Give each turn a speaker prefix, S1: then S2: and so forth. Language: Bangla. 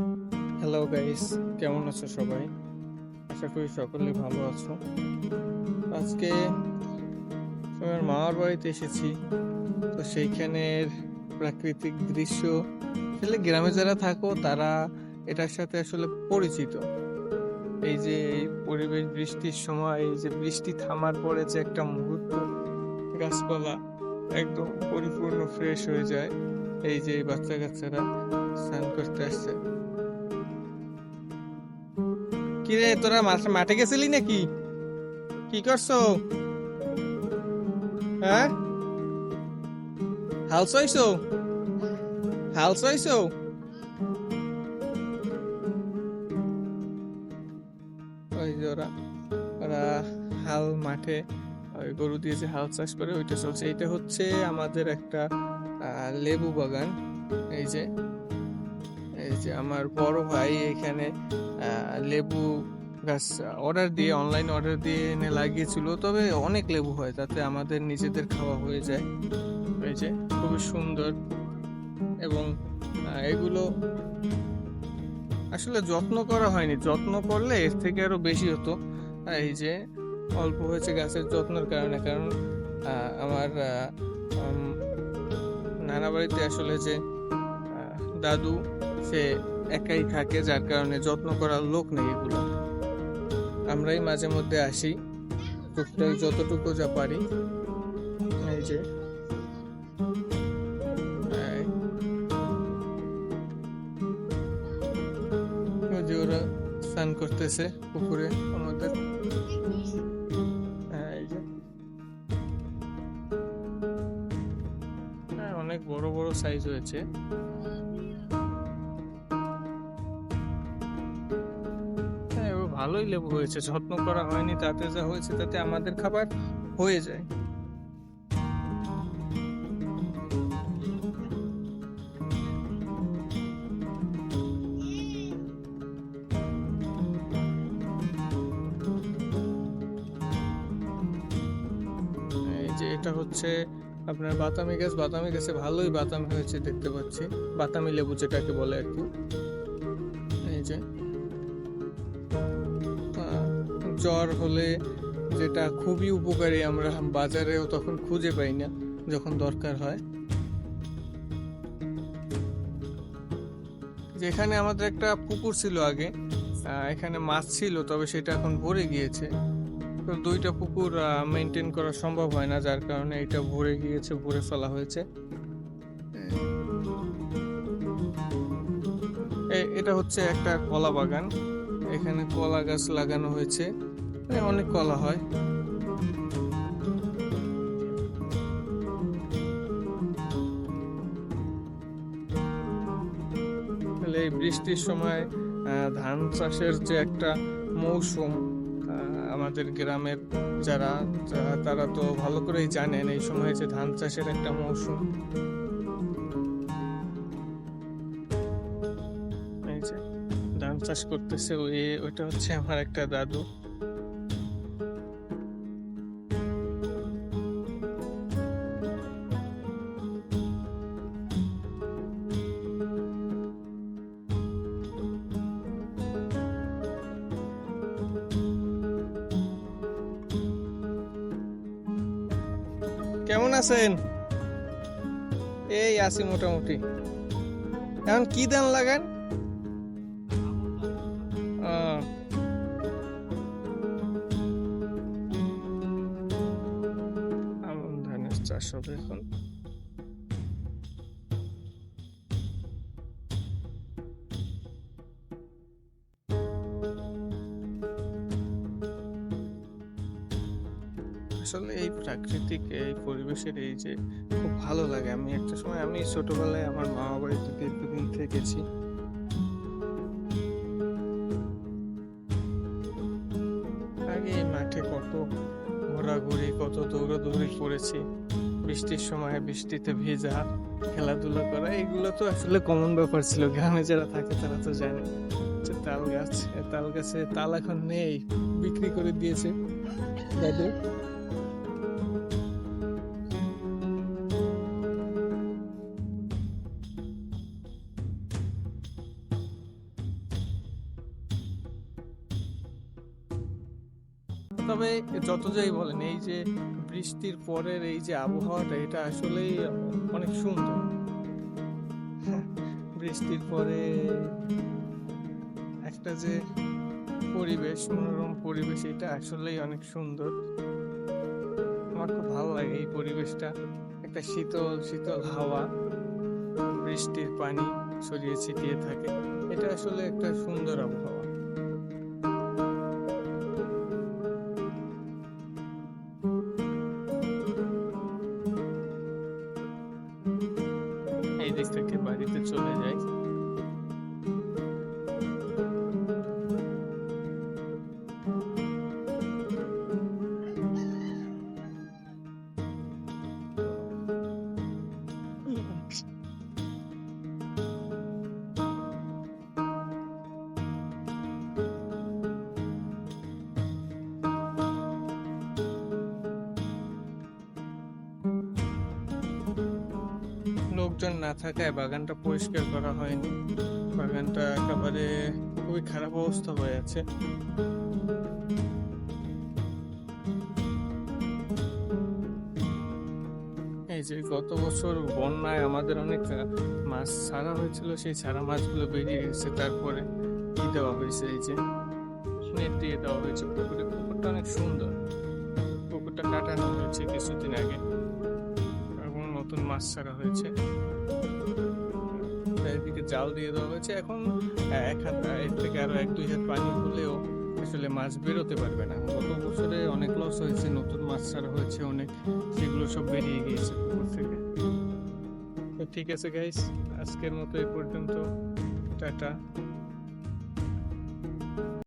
S1: হ্যালো গাইস কেমন আছো সবাই? আশা করি সকলে ভালো আছো। আজকে আমার মামার বাড়িতে এসেছি। তো সেইখানের প্রাকৃতিক দৃশ্য, আসলে গ্রামে যারা থাকো, তারা এটার সাথে আসলে পরিচিত। এই যে পরিবেশ বৃষ্টির সময়, এই যে বৃষ্টি থামার পরে যে একটা মুহূর্ত, গাছপালা একদম পরিপূর্ণ ফ্রেশ হয়ে যায়। এই যে বাচ্চা কাচ্চারা স্নান করতে আসছে। কিরে, তোরা মাঠে গেছিলি নাকি? কি করছ? হ্যাঁ? হাল চাইছো? হাল চাইছো? ওই যে ওরা ওরা হাল মাঠে, ওই গরু দিয়ে যে হাল চাষ করে, ওইটা চলছে। এটা হচ্ছে আমাদের একটা লেবু বাগান। এই যে এই যে আমার বড় ভাই এখানে লেবু গাছ অর্ডার দিয়ে অনলাইন অর্ডার দিয়ে এনে লাগিয়েছিল। তবে অনেক লেবু হয়, তাতে আমাদের নিজেদের খাওয়া হয়ে যায়। এই যে, খুবই সুন্দর। এবং এগুলো আসলে যত্ন করা হয়নি। যত্ন করলে এর থেকে আরও বেশি হতো। এই যে, অল্প হয়েছে গাছের যত্নের কারণে। কারণ আমার নানা বাড়িতে আসলে যে দাদু সে একাই থাকে, যার কারণে যত্ন করার লোক নেই এগুলো। আমরাই মাঝে মধ্যে আসি টুকটাক যতটুকু যা পারি। এই যে। যে ওরা স্নান করতেছে পুকুরে আমাদের। হ্যাঁ অনেক বড় বড় সাইজ হয়েছে। ভালোই লেবু হয়েছে, যত্ন করা হয়নি, তাতে যা হয়েছে তাতে আমাদের খাবার হয়ে যায়। যে এটা হচ্ছে আপনার বাতামি গাছ বাতামি গাছে ভালোই বাতামি হয়েছে দেখতে পাচ্ছি বাতামি লেবু যেটাকে বলে আর কি। এই যে জ্বর হলে যেটা খুবই উপকারী, আমরা বাজারেও তখন খুঁজে পাই না যখন দরকার হয়। যেখানে আমাদের একটা পুকুর ছিল আগে এখানে মাছ ছিল, তবে সেটা এখন ভরে গিয়েছে। তো দুইটা পুকুর মেনটেন করা সম্ভব হয় না, যার কারণে এটা ভরে গিয়েছে, ভরে ফেলা হয়েছে। এটা হচ্ছে একটা কলা বাগান। এখানে কলা গাছ লাগানো হয়েছে। অনেক কলা হয়। এই বৃষ্টির সময় ধান চাষের যে একটা মৌসুম আমাদের গ্রামের যারা তারা তো ভালো করেই জানেন এই সময় যে ধান চাষের একটা মৌসুম। ধান চাষ করতেছে ওই, ওইটা হচ্ছে আমার একটা দাদু। আছেন? এই আছি মোটামুটি। এখন কি ধান লাগেন? ধানের চাষ হবে এখন। আসলে এই প্রাকৃতিক এই পরিবেশের এই যে খুব ভালো লাগে। আমি একটা সময় আমি ছোটবেলায় আমার মামা বাড়িতে দীর্ঘদিন থেকেছি। আগে এই মাঠে কত ঘোরাঘুরি, কত দৌড়াদৌড়ি করেছি। বৃষ্টির সময় বৃষ্টিতে ভেজা, খেলাধুলা করা, এগুলো তো আসলে কমন ব্যাপার ছিল। গ্রামে যারা থাকে তারা তো জানে যে তাল গাছ, তাল গাছে তাল এখন নেই, বিক্রি করে দিয়েছে। দাদু তবে যত যাই বলেন, এই যে বৃষ্টির পরের এই যে আবহাওয়াটা, এটা আসলেই অনেক সুন্দর। বৃষ্টির পরে একটা যে পরিবেশ, মনোরম পরিবেশ, এটা আসলেই অনেক সুন্দর। আমার খুব ভালো লাগে এই পরিবেশটা। একটা শীতল শীতল হাওয়া, বৃষ্টির পানি ছড়িয়ে ছিটিয়ে থাকে। এটা আসলে একটা সুন্দর আবহাওয়া। লোকজন না থাকায় বাগানটা পরিষ্কার করা হয়নি। বাগানটা একেবারে খুবই খারাপ অবস্থা হয়ে আছে। এই যে গত বছর বন্যায় আমাদের অনেক মাছ ছাড়া হয়েছিল, সেই ছাড়া মাছগুলো বেরিয়ে গেছে। তারপরে কি দেওয়া হয়েছে এই যে? নেট দিয়ে দেওয়া হয়েছে। পুকুরে, পুকুরটা অনেক সুন্দর। পুকুরটা কাটানো হয়েছে কিছুদিন আগে। এবং নতুন মাছ ছাড়া হয়েছে। চারিদিকে জাল দিয়ে দেওয়া হয়েছে। এখন এক হাত এর থেকে আরও এক, দুই হাত পানি হলেও আসলে মাছ বেরোতে পারবে না। গত বছরে অনেক লস হয়েছে, নতুন মাছ ছাড়া হয়েছে অনেক, সেগুলো সব বেরিয়ে গিয়েছে পুকুর থেকে। তো ঠিক আছে গাইস আজকের মতো এ পর্যন্ত। টাটা।